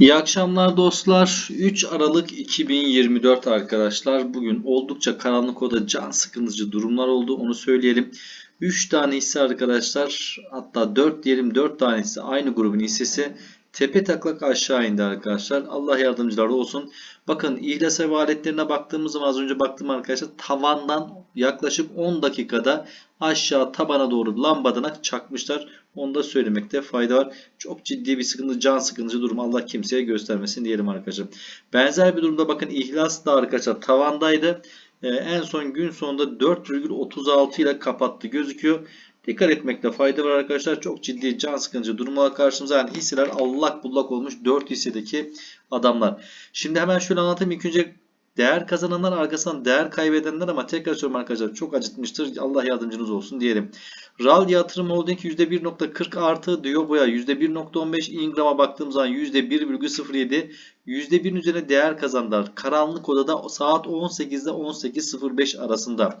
İyi akşamlar dostlar. 3 Aralık 2024 arkadaşlar. Bugün oldukça karanlık oda can sıkıntıcı durumlar oldu. Onu söyleyelim. 3 tane hisse arkadaşlar hatta 4 diyelim 4 tanesi aynı grubun hissesi tepe taklak aşağı indi arkadaşlar. Allah yardımcıları olsun. Bakın ihlas evaletlerine baktığımız zaman az önce baktım arkadaşlar tavandan yaklaşık 10 dakikada aşağı tabana doğru lambadanak çakmışlar. Onu da söylemekte fayda var. Çok ciddi bir sıkıntı, can sıkıntıcı durum Allah kimseye göstermesin diyelim arkadaşlar. Benzer bir durumda bakın ihlas da arkadaşlar tavandaydı. Ee, en son gün sonunda 4,36 ile kapattı gözüküyor. Dikkat etmekte fayda var arkadaşlar. Çok ciddi can sıkıntı durumlar karşımıza. Yani hisseler allak bullak olmuş 4 hissedeki adamlar. Şimdi hemen şöyle anlatayım. İlk önce değer kazananlar arkasından değer kaybedenler ama tekrar söylüyorum arkadaşlar çok acıtmıştır. Allah yardımcınız olsun diyelim. RAL yatırım holding %1.40 artı diyor boya %1.15 Ingram'a baktığımız zaman %1.07 %1'in üzerine değer kazandılar. Karanlık odada saat 18'de 18.05 arasında.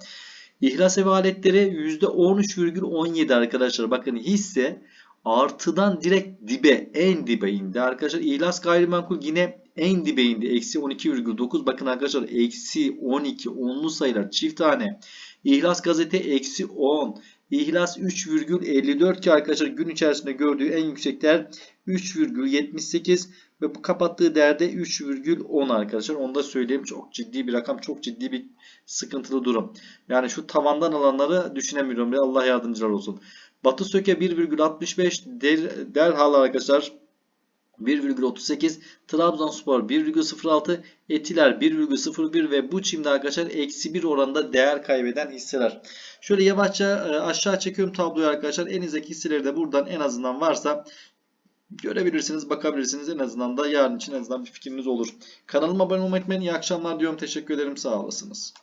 İhlas evaletleri %13,17 arkadaşlar. Bakın hisse artıdan direkt dibe en dibe indi. Arkadaşlar ihlas gayrimenkul yine en dibe indi. Eksi 12,9. Bakın arkadaşlar eksi 12 onlu sayılar çift tane. İhlas gazete eksi 10. İhlas 3,54 ki arkadaşlar gün içerisinde gördüğü en yüksek değer 3,78 ve bu kapattığı değerde 3,10 arkadaşlar. Onu da söyleyeyim. Çok ciddi bir rakam. Çok ciddi bir sıkıntılı durum. Yani şu tavandan alanları düşünemiyorum. Allah yardımcılar olsun. Batı Söke 1,65 der, derhal arkadaşlar 1,38 Trabzonspor 1,06 Etiler 1,01 ve bu çimde arkadaşlar eksi 1 oranda değer kaybeden hisseler. Şöyle yavaşça e, aşağı çekiyorum tabloyu arkadaşlar. Elinizdeki hisseleri de buradan en azından varsa görebilirsiniz, bakabilirsiniz. En azından da yarın için en azından bir fikriniz olur. Kanalıma abone olmayı unutmayın. İyi akşamlar diyorum. Teşekkür ederim. Sağ olasınız.